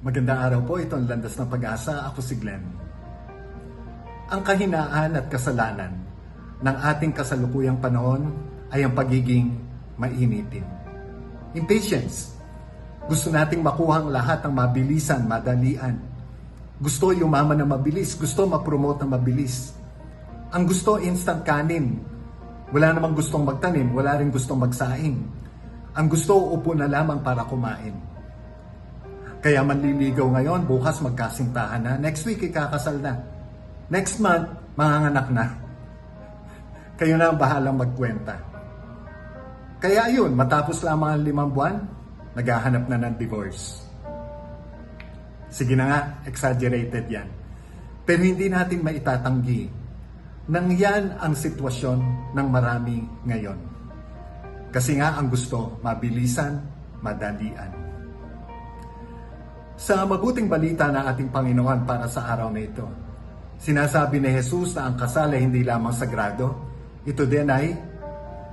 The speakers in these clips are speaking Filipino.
Magandang araw po, ito ang Landas ng Pag-asa. Ako si Glenn. Ang kahinaan at kasalanan ng ating kasalukuyang panahon ay ang pagiging mainitin. Impatience. Gusto nating makuha ang lahat ng mabilisan, madalian. Gusto yumaman na mabilis, gusto ma-promote na mabilis. Ang gusto instant kanin. Wala namang gustong magtanim, wala rin gustong magsaing. Ang gusto upo na lamang para kumain. Kaya manliligaw ngayon, bukas magkasintahan na, next week ikakasal na. Next month, manganganak na. Kayo na ang bahalang magkwenta. Kaya ayun, matapos lamang ang limang buwan, naghahanap na ng divorce. Sige na nga, exaggerated yan. Pero hindi natin maitatanggi nang yan ang sitwasyon ng marami ngayon. Kasi nga ang gusto, mabilisan, madalian. Sa mabuting balita ng ating Panginoon para sa araw na ito, sinasabi ni Jesus na ang kasal ay hindi lamang sagrado, ito din ay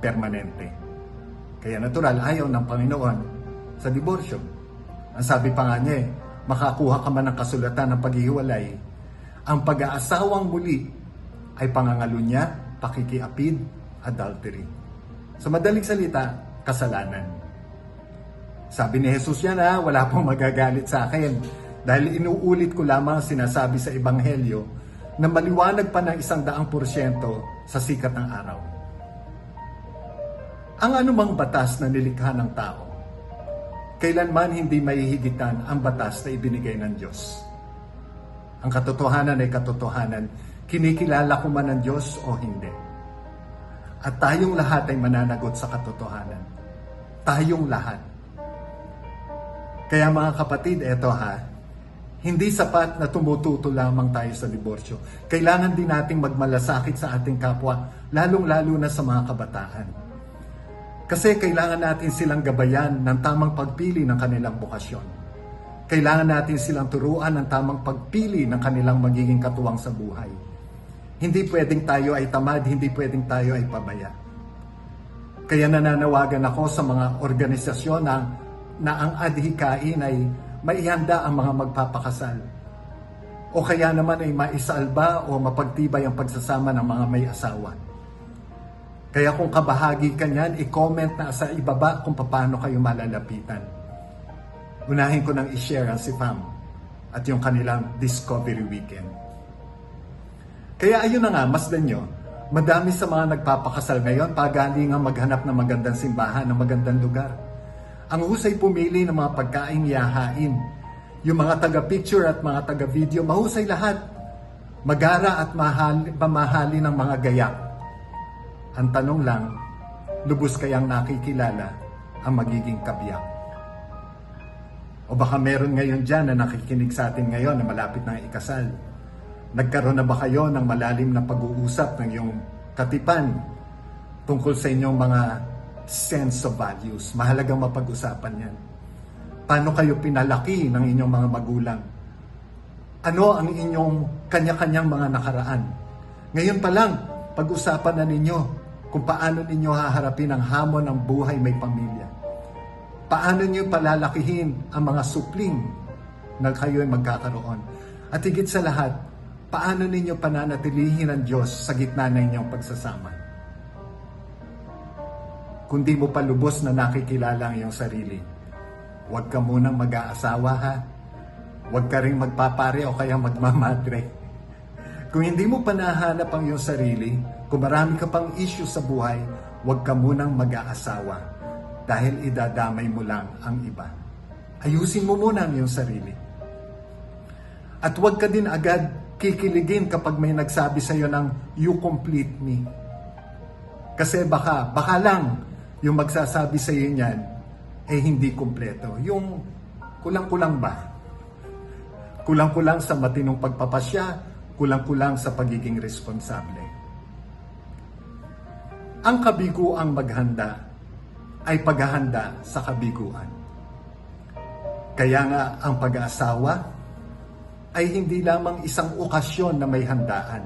permanente. Kaya natural, ayaw ng Panginoon sa diborsyo. Ang sabi pa nga niya, makakuha ka man ng kasulatan ng paghihiwalay, ang pag-aasawang muli ay pangangalunya, pakikiapid, adultery. Sa madaling salita, kasalanan. Sabi ni Jesus yan ha, wala pong magagalit sa akin. Dahil inuulit ko lamang ang sinasabi sa Ebanghelyo na maliwanag pa ng isang daang porsyento sa sikat ng araw. Ang anumang batas na nilikha ng tao, kailanman hindi mahihigitan ang batas na ibinigay ng Diyos. Ang katotohanan ay katotohanan, kinikilala ko man ng Diyos o hindi. At tayong lahat ay mananagot sa katotohanan. Tayong lahat. Kaya mga kapatid, eto ha, hindi sapat na tumututo lamang tayo sa diborsyo. Kailangan din nating magmalasakit sa ating kapwa, lalong-lalo na sa mga kabataan. Kasi kailangan natin silang gabayan ng tamang pagpili ng kanilang bukasyon. Kailangan natin silang turuan ng tamang pagpili ng kanilang magiging katuwang sa buhay. Hindi pwedeng tayo ay tamad, hindi pwedeng tayo ay pabaya. Kaya nananawagan ako sa mga organisasyon na, na ang adhikain ay maihanda ang mga magpapakasal. O kaya naman ay maisalba o mapagtibay ang pagsasama ng mga may asawa. Kaya kung kabahagi ka niyan, i-comment na sa ibaba kung paano kayo malalapitan. Unahin ko nang i-share ang si Pam at yung kanilang Discovery Weekend. Kaya ayun na nga, masdan nyo, madami sa mga nagpapakasal ngayon, pagalingang maghanap ng magandang simbahan, ng magandang lugar. Ang husay pumili ng mga pagkain yahain. Yung mga taga-picture at mga taga-video, mahusay lahat. Magara at mahal, pamahali ng mga gayak. Ang tanong lang, lubos kayang nakikilala ang magiging kabiyak. O baka meron ngayon dyan na nakikinig sa atin ngayon na malapit na ikasal. Nagkaroon na ba kayo ng malalim na pag-uusap ng iyong katipan tungkol sa inyong mga sense of values? Mahalagang mapag-usapan yan. Paano kayo pinalaki ng inyong mga magulang? Ano ang inyong kanya-kanyang mga nakaraan? Ngayon pa lang, pag-usapan na ninyo kung paano ninyo haharapin ang hamon ng buhay may pamilya. Paano niyo palalakihin ang mga supling na kayo ay magkakaroon. At higit sa lahat, paano ninyo pananatilihin ang Diyos sa gitna ng inyong pagsasama. Kung di mo pa lubos na nakikilala ang iyong sarili, huwag ka munang mag-aasawa ha. Huwag ka rin magpapare o kaya magmamadre. Kung hindi mo pa nahanap ang iyong sarili, kung marami ka pang issue sa buhay, huwag ka munang mag-aasawa dahil idadamay mo lang ang iba. Ayusin mo muna ang iyong sarili. At huwag ka din agad kikiligin kapag may nagsabi sa iyo ng you complete me. Kasi baka, baka lang yung magsasabi sa iyo niyan eh hindi kumpleto. Yung kulang-kulang ba? Kulang-kulang sa matinong pagpapasya, kulang-kulang sa pagiging responsable. Ang kabiguang maghanda ay paghahanda sa kabiguan. Kaya nga ang pag-aasawa ay hindi lamang isang okasyon na may handaan.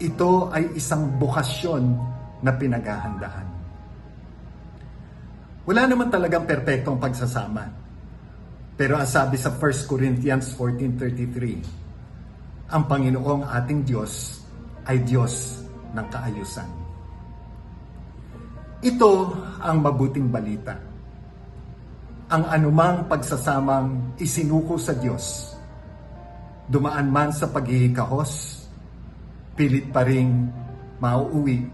Ito ay isang bukasyon na pinaghahandaan. Wala naman talagang perpektong pagsasama. Pero ang sabi sa 1 Corinthians 14.33, ang Panginoong ating Diyos ay Diyos ng kaayusan. Ito ang mabuting balita. Ang anumang pagsasamang isinuko sa Diyos, dumaan man sa paghihikahos, pilit pa ring mauuwi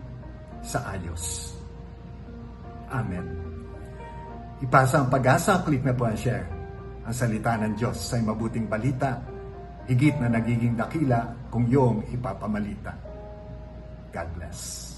sa ayos. Amen. Ipasa ang pag-asa, click na po ang share. Ang salita ng Diyos ay mabuting balita, higit na nagiging dakila kung iyong ipapamalita. God bless.